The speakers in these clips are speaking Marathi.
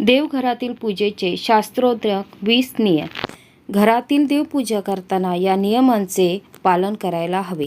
देवघरातील पूजेचे शास्त्रोद्रक वीस नियम. घरातील देवपूजा करताना या नियमांचे पालन करायला हवे.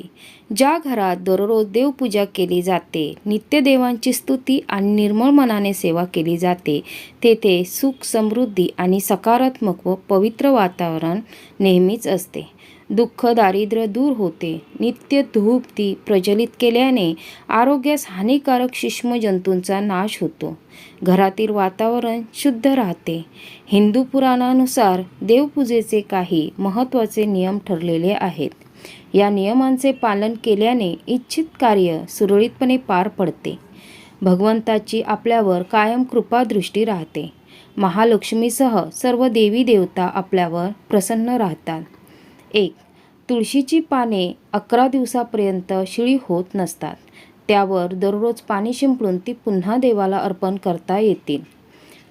ज्या घरात दररोज देवपूजा केली जाते नित्यदेवांची स्तुती आणि निर्मळ मनाने सेवा केली जाते तेथे सुख समृद्धी आणि सकारात्मक व पवित्र वातावरण नेहमीच असते. दुःख दारिद्र्य दूर होते. नित्य धूप ती प्रज्वलित केल्याने आरोग्यास हानिकारक सूक्ष्म जंतूंचा नाश होतो. घरातील वातावरण शुद्ध राहते. हिंदू पुराणानुसार देवपूजेचे काही महत्त्वाचे नियम ठरलेले आहेत. या नियमांचे पालन केल्याने इच्छित कार्य सुरळीतपणे पार पडते. भगवंताची आपल्यावर कायम कृपादृष्टी राहते. महालक्ष्मीसह सर्व देवी देवता आपल्यावर प्रसन्न राहतात. एक तुळशीची पाने अकरा दिवसापर्यंत शिळी होत नसतात. त्यावर दररोज पाणी शिंपडून ती पुन्हा देवाला अर्पण करता येतील.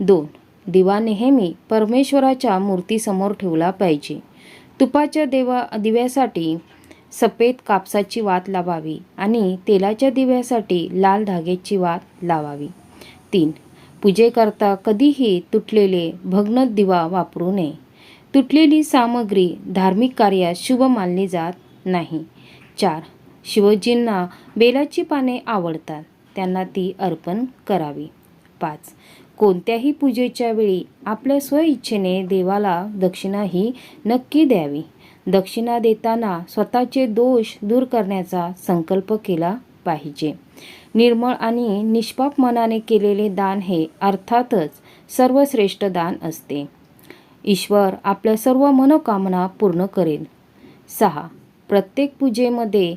दोन दिवा नेहमी परमेश्वराच्या मूर्तीसमोर ठेवला पाहिजे. तुपाच्या देवा दिव्यासाठी सफेद कापसाची वात लावावी आणि तेलाच्या दिव्यासाठी लाल धाग्याची वात लावावी. तीन पूजेकरता कधीही तुटलेले भग्न दिवा वापरू नये. तुटलेली सामग्री धार्मिक कार्यात शुभ मानली जात नाही. चार. शिवजींना बेलाची पाने आवडतात. त्यांना ती अर्पण करावी. पाच. कोणत्याही पूजेच्या वेळी आपल्या स्वइच्छेने देवाला दक्षिणा ही नक्की द्यावी. दक्षिणा देताना स्वतःचे दोष दूर करण्याचा संकल्प केला पाहिजे. निर्मळ आणि निष्पाप मनाने केलेले दान हे अर्थातच सर्वश्रेष्ठ दान असते. ईश्वर आपल्या सर्व मनोकामना पूर्ण करेल. सहा. प्रत्येक पूजेमध्ये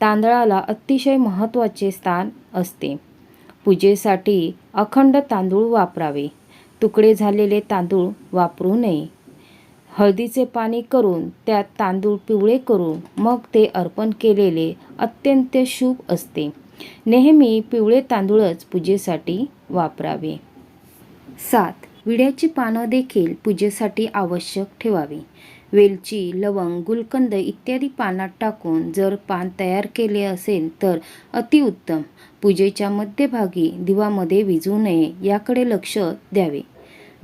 तांदळाला अतिशय महत्त्वाचे स्थान असते. पूजेसाठी अखंड तांदूळ वापरावे. तुकडे झालेले तांदूळ वापरू नये. हळदीचे पाणी करून त्यात तांदूळ पिवळे करून मग ते अर्पण केलेले अत्यंत शुभ असते. नेहमी पिवळे तांदूळच पूजेसाठी वापरावे. सात. विड्याची पानं देखील पूजेसाठी आवश्यक ठेवावी. वेलची लवंग गुलकंद इत्यादी पानात टाकून जर पान तयार केले असेल तर अतिउत्तम पूजेच्या मध्यभागी दिवामध्ये विजू नये याकडे लक्ष द्यावे.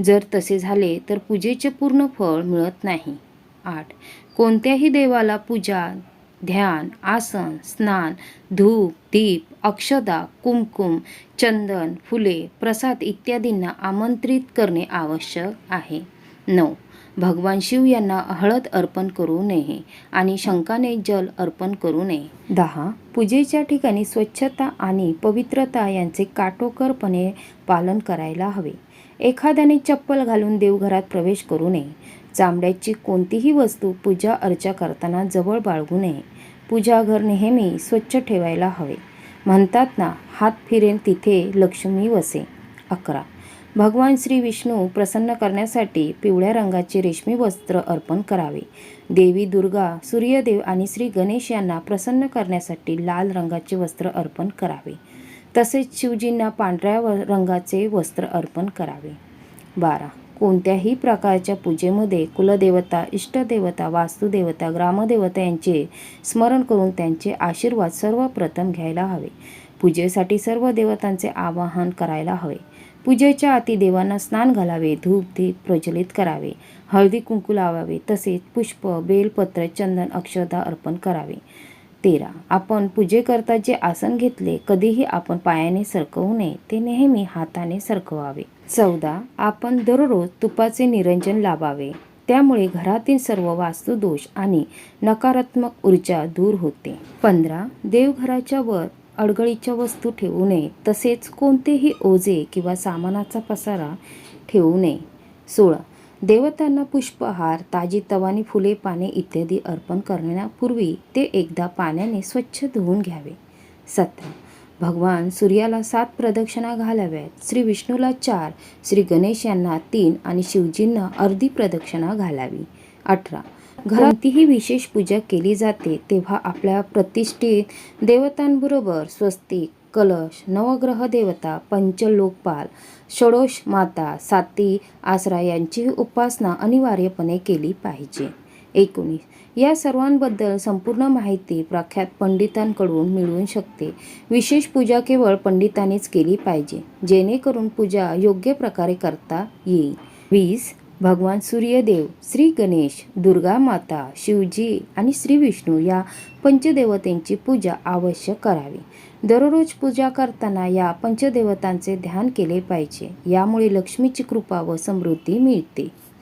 जर तसे झाले तर पूजेचे पूर्ण फळ मिळत नाही. आठ. कोणत्याही देवाला पूजा ध्यान आसन स्नान धूप दीप अक्षदा कुमकुम चंदन फुले प्रसाद इत्यादींना आमंत्रित करणे आवश्यक आहे. नऊ. भगवान शिव यांना हळद अर्पण करू नये आणि शंकाने जल अर्पण करू नये. दहा. पूजेच्या ठिकाणी स्वच्छता आणि पवित्रता यांचे काटोकरपणे पालन करायला हवे. एखाद्याने चप्पल घालून देवघरात प्रवेश करू नये. चामड्याची कोणतीही वस्तू पूजा अर्चा करताना जवळ बाळगू नये. पूजाघर नेहमी स्वच्छ ठेवायला हवे. म्हणतात ना हात फिरेल तिथे लक्ष्मी वसे. अकरा. भगवान श्री विष्णू प्रसन्न करण्यासाठी पिवळ्या रंगाचे रेशमी वस्त्र अर्पण करावे. देवी दुर्गा सूर्यदेव आणि श्री गणेश यांना प्रसन्न करण्यासाठी लाल रंगाचे वस्त्र अर्पण करावे. तसेच शिवजींना पांढऱ्या व रंगाचे वस्त्र अर्पण करावे. बारा. कोणत्याही प्रकारच्या पूजेमध्ये कुलदेवता इष्टदेवता वास्तुदेवता ग्रामदेवता यांचे स्मरण करून त्यांचे आशीर्वाद सर्वप्रथम घ्यायला हवे. पूजेसाठी सर्व देवतांचे आवाहन करायला हवे. पूजेच्या आती देवांना स्नान घालावे धूप धीप प्रज्वलित करावे हळदी कुंकू लावावे तसेच पुष्प बेलपत्र चंदन अक्षदा अर्पण करावे. तेरा. आपण पूजेकरता जे आसन घेतले कधीही आपण पायाने सरकवू नये ते नेहमी हाताने सरकवावे. चौदा. आपण दररोज तुपाचे निरंजन लावावे त्यामुळे घरातील सर्व वास्तुदोष आणि नकारात्मक ऊर्जा दूर होते. पंधरा. देवघराच्या वर अडगळीच्या वस्तू ठेवू नये तसेच कोणतेही ओझे किंवा सामानाचा पसारा ठेवू नये. सोळा. देवतांना पुष्पहार ताजी तवानी फुले पाने इत्यादी अर्पण करण्यापूर्वी ते एकदा पाण्याने स्वच्छ धुवून घ्यावे. सतरा. भगवान सूर्याला सात प्रदक्षिणा घालाव्यात. श्री विष्णूला चार श्री गणेश यांना तीन आणि शिवजींना अर्धी प्रदक्षिणा घालावी. अठरा. घरातीही विशेष पूजा केली जाते तेव्हा आपल्या प्रतिष्ठित देवतांबरोबर स्वस्तिक कलश नवग्रह देवता पंचलोकपाल षडोष माता साती आसरा यांची उपासना अनिवार्यपणे केली पाहिजे. एकोणीस. या सर्वांबद्दल संपूर्ण माहिती प्रख्यात पंडितांकडून मिळू शकते. विशेष पूजा केवळ पंडितांनीच केली पाहिजे. जेणेकरून पूजा योग्य प्रकारे करता येईल. वीस. भगवान सूर्यदेव श्री गणेश दुर्गा माता शिवजी आणि श्री विष्णू या पंचदेवतेंची पूजा अवश्य करावी. दररोज पूजा करताना या पंचदेवतांचे ध्यान केले पाहिजे. यामुळे लक्ष्मीची कृपा व समृद्धी मिळते.